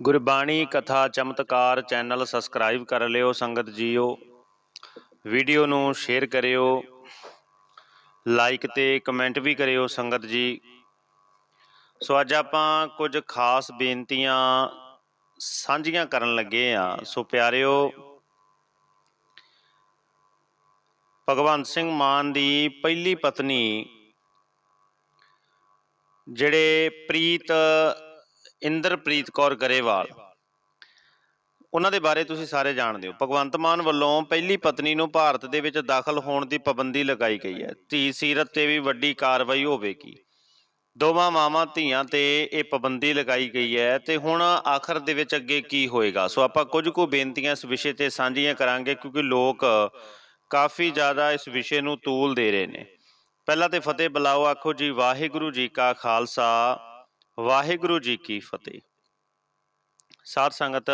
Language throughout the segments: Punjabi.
ਗੁਰਬਾਣੀ ਕਥਾ ਚਮਤਕਾਰ ਚੈਨਲ ਸਬਸਕ੍ਰਾਈਬ ਕਰ ਲਿਓ, ਸੰਗਤ ਜੀਓ। ਵੀਡੀਓ ਨੂੰ ਸ਼ੇਅਰ ਕਰਿਓ, ਲਾਈਕ ਤੇ ਕਮੈਂਟ ਵੀ ਕਰਿਓ ਸੰਗਤ ਜੀ। ਸੋ ਅੱਜ ਆਪਾਂ ਕੁਝ ਖਾਸ ਬੇਨਤੀਆਂ ਸਾਂਝੀਆਂ ਕਰਨ ਲੱਗੇ ਆ। ਸੋ ਪਿਆਰਿਓ, ਭਗਵੰਤ ਸਿੰਘ ਮਾਨ ਦੀ ਪਹਿਲੀ ਪਤਨੀ, ਜਿਹੜੇ ਪ੍ਰੀਤ ਇੰਦਰਪ੍ਰੀਤ ਕੌਰ ਗਰੇਵਾਲ। ਉਹਨਾਂ ਦੇ ਬਾਰੇ ਤੁਸੀਂ ਸਾਰੇ ਜਾਣਦੇ ਹੋ। ਭਗਵੰਤ ਮਾਨ ਵੱਲੋਂ ਪਹਿਲੀ ਪਤਨੀ ਨੂੰ ਭਾਰਤ ਦੇ ਵਿੱਚ ਦਾਖਲ ਹੋਣ ਦੀ ਪਾਬੰਦੀ ਲਗਾਈ ਗਈ ਹੈ। ਧੀ ਸੀਰਤ ਤੇ ਵੀ ਵੱਡੀ ਕਾਰਵਾਈ ਹੋਵੇਗੀ। ਦੋਵਾਂ ਮਾਵਾਂ ਧੀਆਂ ਤੇ ਇਹ ਪਾਬੰਦੀ ਲਗਾਈ ਗਈ ਹੈ ਤੇ ਹੁਣ ਆਖਰ ਦੇ ਵਿੱਚ ਅੱਗੇ ਕੀ ਹੋਏਗਾ? ਸੋ ਆਪਾਂ ਕੁਝ ਕੁ ਬੇਨਤੀਆਂ ਇਸ ਵਿਸ਼ੇ ਤੇ ਸਾਂਝੀਆਂ ਕਰਾਂਗੇ ਕਿਉਂਕਿ ਲੋਕ ਕਾਫੀ ਜ਼ਿਆਦਾ ਇਸ ਵਿਸ਼ੇ ਨੂੰ ਤੂਲ ਦੇ ਰਹੇ ਨੇ। ਪਹਿਲਾਂ ਤੇ ਫਤਿਹ ਬੁਲਾਓ, ਆਖੋ ਜੀ, ਵਾਹਿਗੁਰੂ ਜੀ ਕਾ ਖਾਲਸਾ। ਵਾਹਿਗੁਰੂ ਜੀ ਕੀ ਫਤਿਹ। ਸਾਧ ਸੰਗਤ,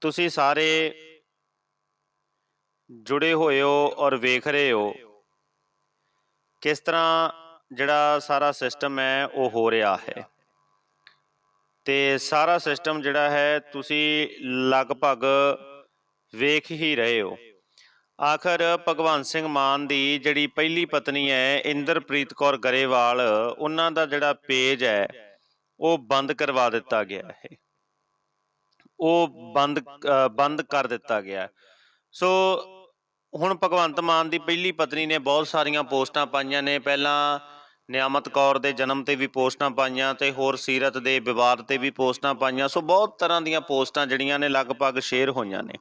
ਤੁਸੀਂ ਸਾਰੇ ਜੁੜੇ ਹੋਏ ਹੋ ਔਰ ਵੇਖ ਰਹੇ ਹੋ ਕਿਸ ਤਰ੍ਹਾਂ ਜਿਹੜਾ ਸਾਰਾ ਸਿਸਟਮ ਹੈ ਉਹ ਹੋ ਰਿਹਾ ਹੈ। ਤੇ ਸਾਰਾ ਸਿਸਟਮ ਜਿਹੜਾ ਹੈ, ਤੁਸੀਂ ਲਗਭਗ ਵੇਖ ਹੀ ਰਹੇ ਹੋ। ਆਖਰ ਭਗਵੰਤ ਸਿੰਘ ਮਾਨ ਦੀ ਜਿਹੜੀ ਪਹਿਲੀ ਪਤਨੀ ਹੈ, ਇੰਦਰਪ੍ਰੀਤ ਕੌਰ ਗਰੇਵਾਲ, ਉਹਨਾਂ ਦਾ ਜਿਹੜਾ ਪੇਜ ਹੈ, ਉਹ ਬੰਦ ਕਰਵਾ ਦਿੱਤਾ ਗਿਆ ਹੈ। ਉਹ ਬੰਦ ਬੰਦ ਕਰ ਦਿੱਤਾ ਗਿਆ। ਸੋ ਹੁਣ ਭਗਵੰਤ ਮਾਨ ਦੀ ਪਹਿਲੀ ਪਤਨੀ ਨੇ ਬਹੁਤ ਸਾਰੀਆਂ ਪੋਸਟਾਂ ਪਾਈਆਂ ਨੇ। ਪਹਿਲਾਂ ਨਿਆਮਤ ਕੌਰ ਦੇ ਜਨਮ ਤੇ ਵੀ ਪੋਸਟਾਂ ਪਾਈਆਂ ਤੇ ਹੋਰ ਸੀਰਤ ਦੇ ਵਿਵਾਦ ਤੇ ਵੀ ਪੋਸਟਾਂ ਪਾਈਆਂ। ਸੋ ਬਹੁਤ ਤਰ੍ਹਾਂ ਦੀਆਂ ਪੋਸਟਾਂ ਜਿਹੜੀਆਂ ਨੇ ਲਗਭਗ ਸ਼ੇਅਰ ਹੋਈਆਂ ਨੇ।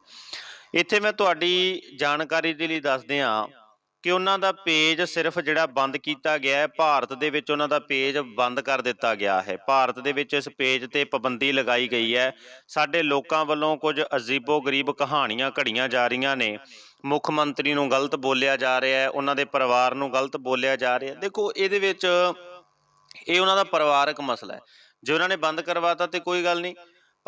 ਇੱਥੇ ਮੈਂ ਤੁਹਾਡੀ ਜਾਣਕਾਰੀ ਦੇ ਲਈ ਦੱਸ ਦਿਆਂ ਕਿ ਉਹਨਾਂ ਦਾ ਪੇਜ ਸਿਰਫ ਜਿਹੜਾ ਬੰਦ ਕੀਤਾ ਗਿਆ ਹੈ, ਭਾਰਤ ਦੇ ਵਿੱਚ ਉਹਨਾਂ ਦਾ ਪੇਜ ਬੰਦ ਕਰ ਦਿੱਤਾ ਗਿਆ ਹੈ। ਭਾਰਤ ਦੇ ਵਿੱਚ ਇਸ ਪੇਜ ਤੇ ਪਾਬੰਦੀ ਲਗਾਈ ਗਈ ਹੈ। ਸਾਡੇ ਲੋਕਾਂ ਵੱਲੋਂ ਕੁਝ ਅਜੀਬੋ ਗਰੀਬ ਕਹਾਣੀਆਂ ਘੜੀਆਂ ਜਾ ਰਹੀਆਂ ਨੇ। ਮੁੱਖ ਮੰਤਰੀ ਨੂੰ ਗਲਤ ਬੋਲਿਆ ਜਾ ਰਿਹਾ ਹੈ, ਉਹਨਾਂ ਦੇ ਪਰਿਵਾਰ ਨੂੰ ਗਲਤ ਬੋਲਿਆ ਜਾ ਰਿਹਾ ਦੇਖੋ, ਇਹਦੇ ਵਿੱਚ ਇਹ ਉਹਨਾਂ ਦਾ ਪਰਿਵਾਰਕ ਮਸਲਾ ਹੈ। ਜੇ ਉਹਨਾਂ ਨੇ ਬੰਦ ਕਰਵਾਤਾ ਤੇ ਕੋਈ ਗੱਲ ਨਹੀਂ।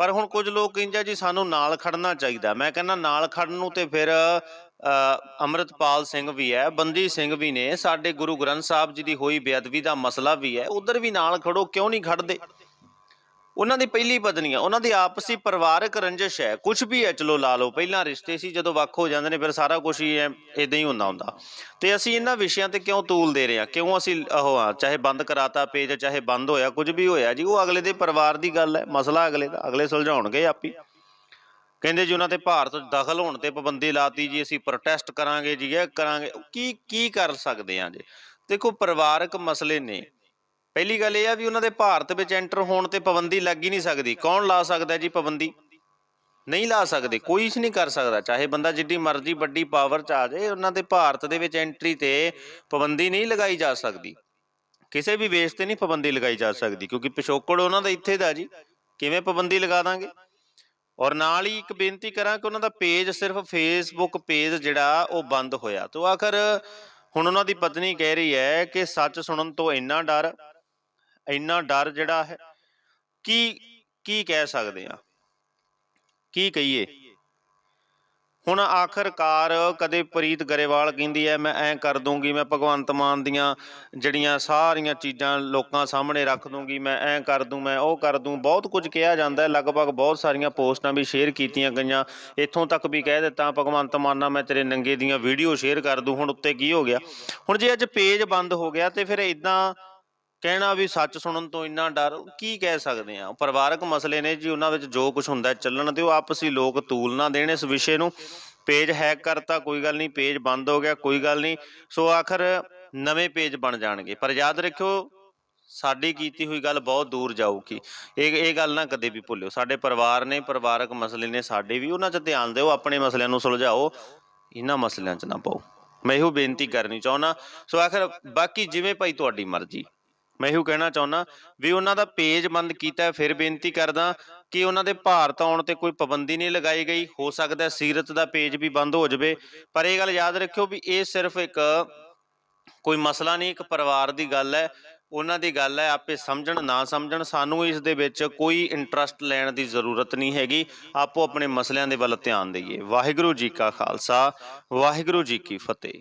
ਪਰ ਹੁਣ ਕੁਝ ਲੋਕ ਕਹਿੰਦੇ ਜੀ ਸਾਨੂੰ ਨਾਲ ਖੜਨਾ ਚਾਹੀਦਾ। ਮੈਂ ਕਹਿੰਦਾ ਨਾਲ ਖੜਨ ਨੂੰ ਤੇ ਫਿਰ ਅ, ਅੰਮ੍ਰਿਤਪਾਲ ਸਿੰਘ ਵੀ ਹੈ ਬੰਦੀ ਸਿੰਘ ਵੀ ਨੇ ਸਾਡੇ ਗੁਰੂ ਗ੍ਰੰਥ ਸਾਹਿਬ ਜੀ ਦੀ ਹੋਈ ਬੇਅਦਬੀ ਦਾ ਮਸਲਾ ਵੀ ਹੈ। ਉਧਰ ਵੀ ਨਾਲ ਖੜੋ ਕਿਉਂ ਨਹੀਂ ਖੜਦੇ? ਉਹਨਾਂ ਦੀ ਪਹਿਲੀ ਪਤਨੀ ਆ, ਉਹਨਾਂ ਦੀ ਆਪਸੀ ਪਰਿਵਾਰਕ ਰੰਜਿਸ਼ ਹੈ। ਕੁਝ ਵੀ ਹੈ, ਚਲੋ ਲਾ ਲਓ, ਪਹਿਲਾਂ ਰਿਸ਼ਤੇ ਸੀ, ਜਦੋਂ ਵੱਖ ਹੋ ਜਾਂਦੇ ਨੇ, ਫਿਰ ਸਾਰਾ ਕੁਝ ਹੀ ਇਦਾਂ ਹੀ ਹੁੰਦਾ ਹੁੰਦਾ। ਤੇ ਅਸੀਂ ਇਹਨਾਂ ਵਿਸ਼ਿਆਂ ਤੇ ਕਿਉਂ ਤੂਲ ਦੇ ਰਹੇ ਹਾਂ? ਕਿਉਂ ਅਸੀਂ, ਉਹ ਆ, ਚਾਹੇ ਬੰਦ ਕਰਾਤਾ ਪੇਜ, ਚਾਹੇ ਬੰਦ ਹੋਇਆ, ਕੁਝ ਵੀ ਹੋਇਆ ਜੀ, ਉਹ ਅਗਲੇ ਦੇ ਪਰਿਵਾਰ ਦੀ ਗੱਲ ਹੈ, ਮਸਲਾ ਅਗਲੇ ਦਾ, ਅਗਲੇ ਸੁਲਝਾਉਣਗੇ ਆਪੀ। ਕਹਿੰਦੇ ਜੀ ਉਹਨਾਂ ਤੇ ਭਾਰਤ ਦਖਲ ਹੋਣ ਤੇ ਪਾਬੰਦੀ ਲਾਤੀ ਜੀ, ਅਸੀਂ ਪ੍ਰੋਟੈਸਟ ਕਰਾਂਗੇ ਜੀ, ਇਹ ਕਰਾਂਗੇ, ਕੀ ਕੀ ਕਰ ਸਕਦੇ ਆ ਜੀ? ਦੇਖੋ, ਪਰਿਵਾਰਕ ਮਸਲੇ ਨੇ। ਪਹਿਲੀ ਗੱਲ ਇਹ ਆ ਵੀ ਉਹਨਾਂ ਦੇ ਭਾਰਤ ਵਿੱਚ ਐਂਟਰ ਹੋਣ ਤੇ ਪਾਬੰਦੀ ਲੱਗ ਹੀ ਨਹੀਂ ਸਕਦੀ। ਕੌਣ ਲਾ ਸਕਦਾ ਜੀ ਪਾਬੰਦੀ? ਨਹੀਂ ਲਾ ਸਕਦੇ, ਕੋਈ ਇਸ ਨਹੀਂ ਕਰ ਸਕਦਾ। ਚਾਹੇ ਬੰਦਾ ਜਿੱਡੀ ਮਰਜ਼ੀ ਵੱਡੀ ਪਾਵਰ ਚ ਆ ਜਾਏ, ਉਹਨਾਂ ਦੇ ਭਾਰਤ ਦੇ ਵਿੱਚ ਐਂਟਰੀ ਤੇ ਪਾਬੰਦੀ ਨਹੀਂ ਲਗਾਈ ਜਾ ਸਕਦੀ। ਕਿਸੇ ਵੀ ਵੇਸ ਤੇ ਨਹੀਂ ਪਾਬੰਦੀ ਲਗਾਈ ਜਾ ਸਕਦੀ, ਕਿਉਂਕਿ ਪਿਛੋਕੜ ਉਹਨਾਂ ਦਾ ਇੱਥੇ ਦਾ ਜੀ। ਕਿਵੇਂ ਪਾਬੰਦੀ ਲਗਾ ਦਾਂਗੇ? ਔਰ ਨਾਲ ਹੀ ਇੱਕ ਬੇਨਤੀ ਕਰਾਂ ਕਿ ਉਹਨਾਂ ਦਾ ਪੇਜ ਸਿਰਫ ਫੇਸਬੁੱਕ ਪੇਜ ਜਿਹੜਾ, ਉਹ ਬੰਦ ਹੋਇਆ। ਤੋਂ ਆਖਰ ਹੁਣ ਉਹਨਾਂ ਦੀ ਪਤਨੀ ਕਹਿ ਰਹੀ ਹੈ ਕਿ ਸੱਚ ਸੁਣਨ ਤੋਂ ਇੰਨਾ ਡਰ ਇੰਨਾ ਡਰ ਜਿਹੜਾ ਹੈ, ਕੀ ਕੀ ਕਹਿ ਸਕਦੇ ਆ ਕੀ ਕਹੀਏ? ਹੁਣ ਆਖਰਕਾਰ ਕਦੇ ਪ੍ਰੀਤ ਗਰੇਵਾਲ ਕਹਿੰਦੀ ਐ ਮੈਂ ਐਂ ਕਰ ਦੂੰਗੀ, ਮੈਂ ਭਗਵੰਤ ਮਾਨ ਦੀਆਂ ਜਿਹੜੀਆਂ ਸਾਰੀਆਂ ਚੀਜ਼ਾਂ ਲੋਕਾਂ ਸਾਹਮਣੇ ਰੱਖ ਦੂੰਗੀ, ਮੈਂ ਐਂ ਕਰ ਦੂੰ, ਮੈਂ ਉਹ ਕਰ ਦੂੰ, ਬਹੁਤ ਕੁਝ ਕਿਹਾ ਜਾਂਦਾ ਹੈ, ਲਗਭਗ ਬਹੁਤ ਸਾਰੀਆਂ ਪੋਸਟਾਂ ਵੀ ਸ਼ੇਅਰ ਕੀਤੀਆਂ ਗਈਆਂ। ਇੱਥੋਂ ਤੱਕ ਵੀ ਕਹਿ ਦਿੱਤਾ, ਭਗਵੰਤ ਮਾਨ ਨਾਲ ਮੈਂ ਤੇਰੇ ਨੰਗੇ ਦੀਆਂ ਵੀਡੀਓ ਸ਼ੇਅਰ ਕਰ ਦੂੰ, ਹੁਣ ਉੱਤੇ ਕੀ ਹੋ ਗਿਆ? ਹੁਣ ਜੇ ਅੱਜ ਪੇਜ ਬੰਦ ਹੋ ਗਿਆ, ਤੇ ਫਿਰ ਇਦਾਂ ਕਹਿਣਾ ਵੀ ਸੱਚ ਸੁਣਨ ਤੋਂ ਇੰਨਾ ਡਰ, ਕੀ ਕਹਿ ਸਕਦੇ ਆ ਪਰਿਵਾਰਕ ਮਸਲੇ ਨੇ ਜੀ, ਉਹਨਾਂ ਵਿੱਚ ਜੋ ਕੁਝ ਹੁੰਦਾ ਚੱਲਣ ਦਿਓ ਆਪਸੀ ਲੋਕ ਤੂਲ ਨਾ ਦੇਣ ਇਸ ਵਿਸ਼ੇ ਨੂੰ। ਪੇਜ ਹੈਕ ਕਰਤਾ, ਕੋਈ ਗੱਲ ਨਹੀਂ, ਪੇਜ ਬੰਦ ਹੋ ਗਿਆ, ਕੋਈ ਗੱਲ ਨਹੀਂ। ਸੋ ਆਖਰ ਨਵੇਂ ਪੇਜ ਬਣ ਜਾਣਗੇ। ਪਰ ਯਾਦ ਰੱਖਿਓ, ਸਾਡੀ ਕੀਤੀ ਹੋਈ ਗੱਲ ਬਹੁਤ ਦੂਰ ਜਾਊਗੀ। ਇਹ ਇਹ ਗੱਲ ਨਾ ਕਦੇ ਵੀ ਭੁੱਲਿਓ। ਸਾਡੇ ਪਰਿਵਾਰ ਨੇ, ਪਰਿਵਾਰਕ ਮਸਲੇ ਨੇ ਸਾਡੇ ਵੀ, ਉਹਨਾਂ 'ਚ ਧਿਆਨ ਦਿਓ, ਆਪਣੇ ਮਸਲਿਆਂ ਨੂੰ ਸੁਲਝਾਓ। ਇਹਨਾਂ ਮਸਲਿਆਂ 'ਚ ਨਾ ਪਾਓ। ਮੈਂ ਇਹੋ ਬੇਨਤੀ ਕਰਨੀ ਚਾਹੁੰਦਾ ਸੋ ਆਖਰ ਬਾਕੀ ਜਿਵੇਂ ਭਾਈ ਤੁਹਾਡੀ ਮਰਜ਼ੀ। ਮੈਂ ਇਹੋ ਕਹਿਣਾ ਚਾਹੁੰਦਾ ਵੀ ਉਹਨਾਂ ਦਾ ਪੇਜ ਬੰਦ ਕੀਤਾ ਫਿਰ ਬੇਨਤੀ ਕਰਦਾ ਕਿ ਉਹਨਾਂ ਦੇ ਭਾਰਤ ਆਉਣ ਤੇ ਕੋਈ ਪਾਬੰਦੀ ਨਹੀਂ ਲਗਾਈ ਗਈ। ਹੋ ਸਕਦਾ ਸੀਰਤ ਦਾ ਪੇਜ ਵੀ ਬੰਦ ਹੋ ਜਾਵੇ। ਪਰ ਇਹ ਗੱਲ ਯਾਦ ਰੱਖਿਓ ਵੀ ਇਹ ਸਿਰਫ ਇੱਕ ਕੋਈ ਮਸਲਾ ਨਹੀਂ, ਇੱਕ ਪਰਿਵਾਰ ਦੀ ਗੱਲ ਹੈ। ਉਹਨਾਂ ਦੀ ਗੱਲ ਹੈ, ਆਪੇ ਸਮਝਣ, ਨਾ ਸਮਝਣ। ਸਾਨੂੰ ਇਸ ਦੇ ਵਿੱਚ ਕੋਈ ਇੰਟਰਸਟ ਲੈਣ ਦੀ ਜ਼ਰੂਰਤ ਨਹੀਂ ਹੈਗੀ। ਆਪੋ ਆਪਣੇ ਮਸਲਿਆਂ ਦੇ ਵੱਲ ਧਿਆਨ ਦੇਈਏ। ਵਾਹਿਗੁਰੂ ਜੀ ਕਾ ਖਾਲਸਾ, ਵਾਹਿਗੁਰੂ ਜੀ ਕੀ ਫਤਿਹ।